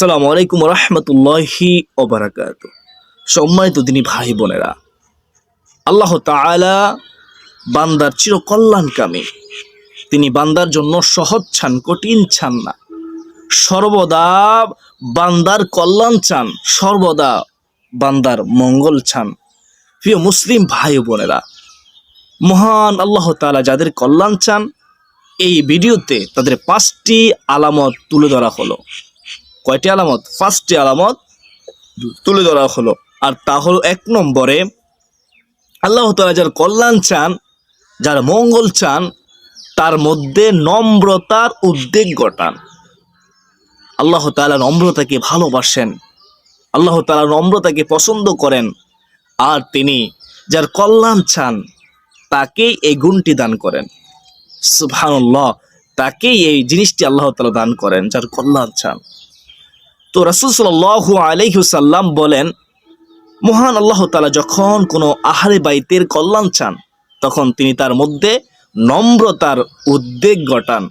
আসসালামু আলাইকুম রহমতুল্লাহি ওবরাকাত সম্মানিত তিনি ভাই বোনেরা, আল্লাহ তাআলা বান্দার চির কল্যাণকামী তিনি বান্দার জন্য সহজ ছান, কঠিন ছান না। সর্বদা বান্দার কল্যাণ চান, সর্বদা বান্দার মঙ্গল চান। প্রিয় মুসলিম ভাই বোনেরা, মহান আল্লাহ তাআলা যাদের কল্যাণ চান, এই ভিডিওতে তাদের পাঁচটি আলামত তুলে ধরা হলো। কয়টি আলামত? ফার্স্টটি আলামত তুলে ধরা হলো। আর তা হলো এক নম্বরে, আল্লাহ তালা যার কল্যাণ চান, যার মঙ্গল চান, তার মধ্যে নম্রতার উদ্বেগ ঘটান। আল্লাহ তাআলা নম্রতাকে ভালোবাসেন। আল্লাহ তাআলা নম্রতাকে পছন্দ করেন। আর তিনি যার কল্যাণ চান তাকেই এই গুণটি দান করেন। সুবহানাল্লাহ, তাকেই এই জিনিসটি আল্লাহ তালা দান করেন, যার কল্যাণ চান। তো রাসূল সাল্লাল্লাহু আলাইহি সাল্লাম বলেন, মহান আল্লাহ তালা যখন কোনো আহারে বাইতের কল্যাণ চান, তখন তিনি তার মধ্যে নম্রতার উদ্বেগ ঘটান।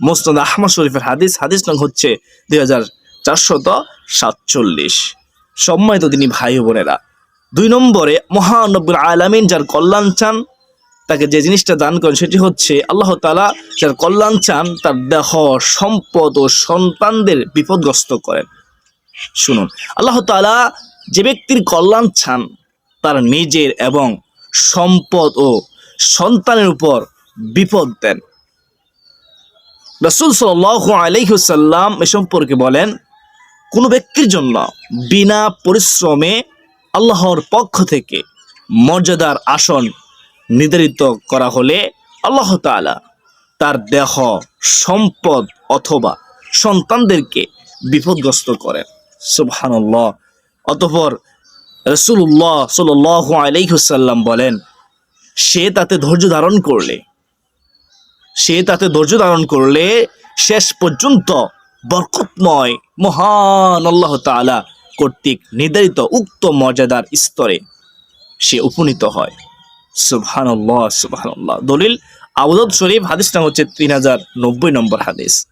মোস্তদ আহমদ শরীফের হাদিস হাদিস নং হচ্ছে দুই হাজার চারশত সাতচল্লিশ। সম্মানিত তিনি ভাই বোনেরা, দুই নম্বরে মহানব্বুল আলামিন যার কল্যাণ চান তাকে যে জিনিসটা দান করেন সেটি হচ্ছে আল্লাহ তালা যার কল্যাণ চান, তার দেহ, সম্পদ ও সন্তানদের বিপদগ্রস্ত করেন। শুনুন, আল্লাহ তালা যে ব্যক্তির কল্যাণ চান, তার নিজের এবং সম্পদ ও সন্তানের উপর বিপদ দেন। রসুল সাল আলাইহুসাল্লাম এ সম্পর্কে বলেন, কোনো ব্যক্তির জন্য বিনা পরিশ্রমে আল্লাহর পক্ষ থেকে মর্যাদার আসন নির্ধারিত করা হলে আল্লাহ তাআলা তার দেহ, সম্পদ অথবা সন্তানদেরকে বিপদগ্রস্ত করেন। সুবহানাল্লাহ। অতঃপর রসুল্লাহ সাল আলাইহুসাল্লাম বলেন, সে তাতে ধৈর্য ধারণ করলে, সে তাতে ধৈর্য ধারণ করলে শেষ পর্যন্ত বরকতময়, মহান আল্লাহ তাআলা কর্তৃক নির্ধারিত উক্ত মর্যাদার স্তরে সে উপনীত হয়। সুবহানাল্লাহ সুবহানাল্লাহ। দলিল, আবুদাউদ শরীফ, হাদিস নাম হচ্ছে তিন হাজার নব্বই নম্বর হাদিস।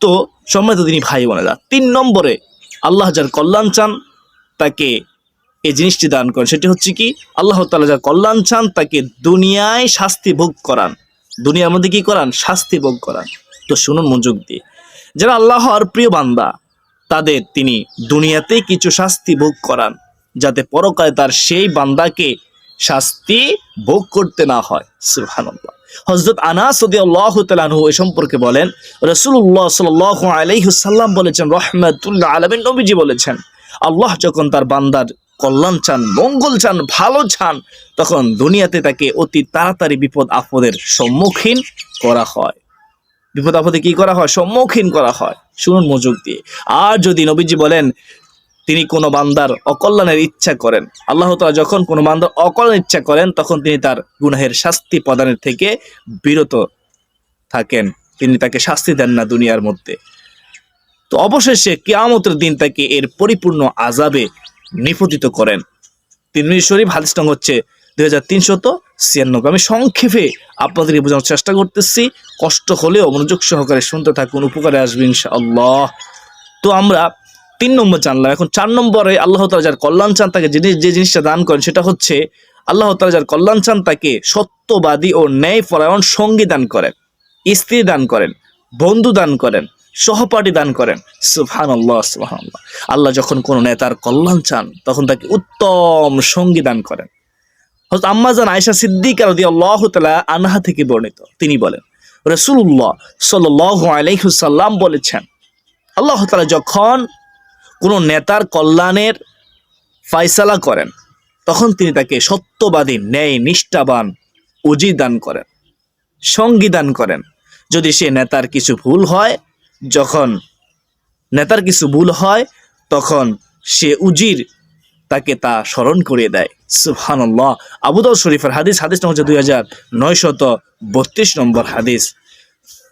তো, সম্মানিত তিনি ভাই বোনেরা, তিন নম্বরে আল্লাহ যার কল্যাণ চান, তাকে এই জিনিসটি দান করেন। সেটি হচ্ছে কি, আল্লাহ তাআলা যার কল্যাণ চান, তাকে দুনিয়ায় শাস্তি ভোগ করান। দুনিয়ার মধ্যে কি করান? শাস্তি ভোগ করান। তো শুনুন মনোযোগ দিয়ে। যারা আল্লাহর প্রিয় বান্দা, তাদের তিনি দুনিয়াতে কিছু শাস্তি ভোগ করান, যাতে পরকালে তার সেই বান্দাকে শাস্তি ভোগ করতে না হয়। সুবহানাল্লাহ। হযরত আনাস এ সম্পর্কে বলেন, রাসূলুল্লাহ সাল্লাল্লাহু আলাইহি সাল্লাম বলেছেন রাহমাতুল্লাহ আলামিন। নবীজি বলেছেন, আল্লাহ যখন তার বান্দার কল্যাণ চান, মঙ্গল চান, ভালো চান, তখন দুনিয়াতে তাকে অতি তাড়াতাড়ি বিপদ আপদের সম্মুখীন করা হয়। বিপদ আপদে কি করা হয়? সম্মুখীন করা হয়। শুনুন মজুক দিয়ে। আর যদি নবীজি বলেন তিনি কোনো বান্দার অকল্যাণের ইচ্ছা করেন। আল্লাহ তাআলা যখন কোনো বান্দার অকল্যাণ ইচ্ছা করেন, তখন তিনি তার গুনাহের শাস্তি প্রদানের থেকে বিরত থাকেন। তিনি তাকে শাস্তি দেন না দুনিয়ার মধ্যে। তো অবশেষে কেয়ামতের দিন তাকে এর পরিপূর্ণ আজাবে নিপতিত করেন। তিনি শরীফ, হাদিস নং হচ্ছে দুই হাজার তিনশত ছিয়ানব্বই আমি সংক্ষেপে আপনাদেরকে বোঝানোর চেষ্টা করতেছি। কষ্ট হলেও মনোযোগ সহকারে শুনতে থাকুন, উপকারে আসবে ইনশাআল্লাহ। তো আমরা তিন নম্বর জানলাম এখন চার নম্বরে আল্লাহ তালা যার কল্যাণ চান, তাকে যে যে জিনিসটা দান করেন সেটা হচ্ছে আল্লাহ তালা যার কল্যাণ চান, তাকে সত্যবাদী ও ন্যায় পরায়ণ সঙ্গী দান করেন, স্ত্রী দান করেন, বন্ধু দান করেন, সহপাঠী দান করেন। সুফহান আল্লাহ সুফহান আল্লাহ যখন কোনো নেতার কল্যাণ চান, তখন তাকে উত্তম সঙ্গী দান করেন। হয়তো আম্মাজান আয়সা সিদ্দিক রদি আল্লাহ তালা আনহা থেকে বর্ণিত। তিনি বলেন রসুল্লাহ সাল আলাইহুসাল্লাম বলেছেন, আল্লাহ তালা যখন কোনো নেতার কল্যাণের ফায়সালা করেন, তখন তিনি তাকে সত্যবাদী, ন্যায়, নিষ্ঠাবান উজি দান করেন, সঙ্গী দান করেন। যদি সে নেতার কিছু ভুল হয়, যখন নেতার কিছু ভুল হয়, তখন সে উজির তাকে তা স্মরণ করিয়ে দেয়। সুবহানাল্লাহ। আবুদাউ শরীফের হাদিস হাদিস নম্বর হচ্ছে দুই হাজার নয়শত বত্রিশ নম্বর হাদিস।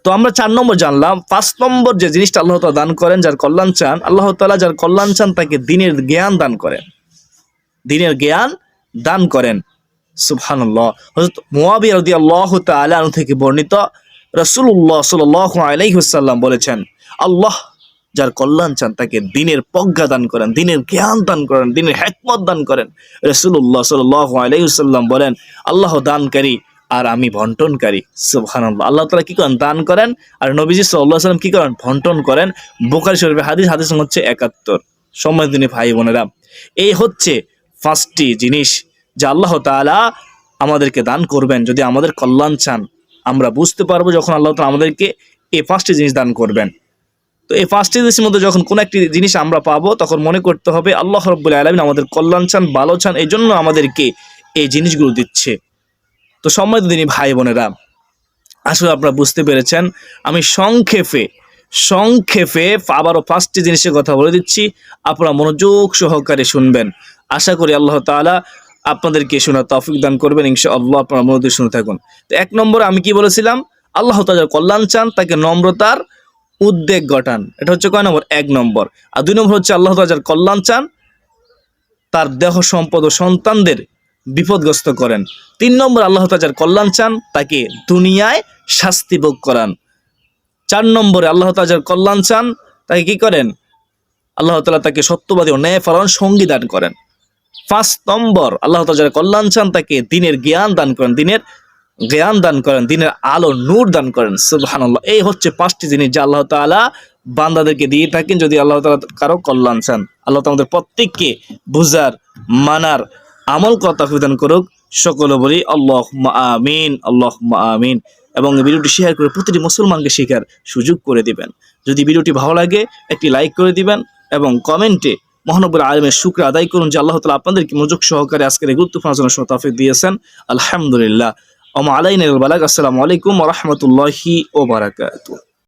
তো আমরা চার নম্বর জানলাম, পাঁচ নম্বর যে জিনিসটা আল্লাহ তালা দান করেন, যার কল্যাণ চান, আল্লাহ তালা যার কল্যাণ চান তাকে দিনের জ্ঞান দান করেন। দিনের জ্ঞান দান করেন। সুবহানাল্লাহ। আনহু থেকে বর্ণিত রাসূলুল্লাহ সাল্লাল্লাহু আলাইহি ওয়াসাল্লাম বলেছেন, আল্লাহ যার কল্যাণ চান তাকে দিনের প্রজ্ঞা দান করেন, দিনের জ্ঞান দান করেন, দিনের হ্যাকমত দান করেন। রসুল্লাহ সাল্লাহ আলাইসাল্লাম বলেন, আল্লাহ দানকারী আর আমি ভন্টনকারী সুবহানাল্লাহ। আল্লাহ তালা কি করেন? দান করেন। আর নবীজি সাল্লাহ সাল্লাম কি করেন? ভন্টন করেন। বোকারি শরীফে হাদিস হাদিস হচ্ছে একাত্তর। সময় দিনী ভাই বোনেরা, এই হচ্ছে পাঁচটি জিনিস যা আল্লাহ তালা আমাদেরকে দান করবেন। যদি আমাদের কল্যাণ চান, আমরা বুঝতে পারব যখন আল্লাহ তালা আমাদেরকে এই পাঁচটি জিনিস দান করবেন। তো এই পাঁচটি জিনিসের মধ্যে যখন কোনো একটি জিনিস আমরা পাবো, তখন মনে করতে হবে আল্লাহ রব্বুল আলমিন আমাদের কল্যাণ চান, ভালো চান এই জন্য আমাদেরকে এই জিনিসগুলো দিচ্ছে। তো সম্মানিত দিনী ভাই বোনেরা, আসলে আপনারা বুঝতে পেরেছেন, আমি সংক্ষেপে সংক্ষেপে আবারও পাঁচটি জিনিসের কথা বলে দিচ্ছি, আপনারা মনোযোগ সহকারে শুনবেন। আশা করি আল্লাহ তাআলা আপনাদেরকে শোনার তৌফিক দান করবেন ইনশা আল্লাহ আপনারা মনোযোগ শুনে থাকুন। তো এক নম্বরে আমি কি বলেছিলাম? আল্লাহ তাআলা কল্যাণ চান, তাকে নম্রতার উদ্বেগ ঘটান। এটা হচ্ছে কয় নম্বর? এক নম্বর। আর দুই নম্বর হচ্ছে আল্লাহ যার কল্যাণ চান, তার দেহ সম্পদ ও সন্তানদের বিপদগ্রস্ত করেন। তিন নম্বর, আল্লাহ যার কল্যাণ চান, তাকে দুনিয়ায় শাস্তি ভোগ করান। চার নম্বরে, আল্লাহ যার কল্যাণ চান, তাকে কি করেন? আল্লাহ তাআলা তাকে সত্যবাদী ও ন্যায় ফলন সঙ্গী দান করেন। পাঁচ নম্বর, আল্লাহ যার কল্যাণ চান, তাকে দিনের জ্ঞান দান করেন, দিনের জ্ঞান দান করেন, দিনের আলো, নূর দান করেন। সুবহানাল্লাহ, এই হচ্ছে পাঁচটি জিনিস যা আল্লাহ তাআলা বান্দাদেরকে দিয়ে থাকেন, যদি আল্লাহ তালা কারও কল্যাণ চান। আল্লাহ আমাদের প্রত্যেককে বুঝার, মানার আমল কথা প্রদান করুক, সকলে বলি আল্লাহ আমিন আল্লাহ আমিন। এবং ভিডিওটি শেয়ার করে প্রতিটি মুসলমানকে শেখার সুযোগ করে দিবেন। যদি ভিডিওটি ভালো লাগে, একটি লাইক করে দিবেন এবং কমেন্টে মহানবুল আলমের শুক্র আদায় করুন যে আল্লাহ তালা আপনাদেরকে মনোযোগ সহকারে আজকের এই গুরুত্বপূর্ণ শতাফিক দিয়েছেন। আলহামদুলিল্লাহ। ওমা আলাইন বালাক আসসালামু আলাইকুম রহমতুল্লাহি ও বারাকাতুহ।